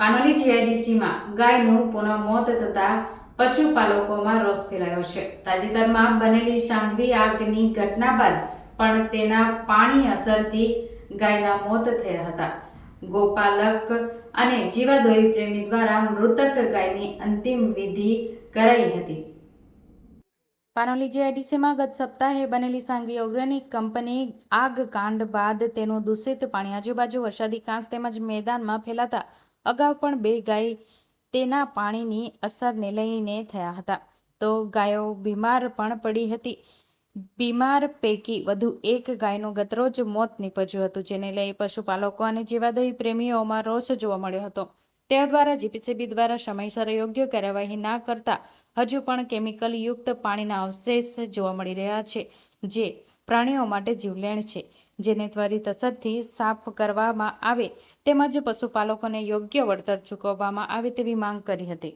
પાનોલી જીઆઈડીસીમાં ગાયનું પુનઃ મોત થતા પશુપાલકોમાં રોષ ફેલાયો છે. તાજેતરમાં બનેલી સાંઘવી આગની ઘટના બાદ પણ તેના પાણી અસરથી ગાયના મોત થયા હતા. ગોપાલક અને જીવાદોરી પ્રેમી દ્વારા મૃતક ગાયની અંતિમ વિધિ કરાઈ હતી. પાનોલી જીઆઈડીસીમાં ગત સપ્તાહે બનેલી સાંગવી ઓર્ગેનિક કંપની આગ કાંડ બાદ તેનું દૂષિત પાણી આજુબાજુ વરસાદી કાંસ તેમજ મેદાનમાં ફેલાતા અગાઉ પણ બે ગાય તેના પાણીની અસરને લઈને થયા હતા. તો ગાયો બીમાર પણ પડી હતી. બીમાર પૈકી વધુ એક ગાયનું ગતરોજ મોત નીપજ્યું હતું, જેને લઈ પશુપાલકો અને જીવાદોરી પ્રેમીઓમાં રોષ જોવા મળ્યો હતો. તેઓ દ્વારા જીપીસીબી દ્વારા સમયસર યોગ્ય કાર્યવાહી ના કરતા હજુ પણ કેમિકલ યુક્ત પાણીના અવશેષ જોવા મળી રહ્યા છે, જે પ્રાણીઓ માટે જીવલેણ છે, જેને ત્વરિત અસરથી સાફ કરવામાં આવે તેમજ પશુપાલકોને યોગ્ય વળતર ચૂકવવામાં આવે તેવી માંગ કરી હતી.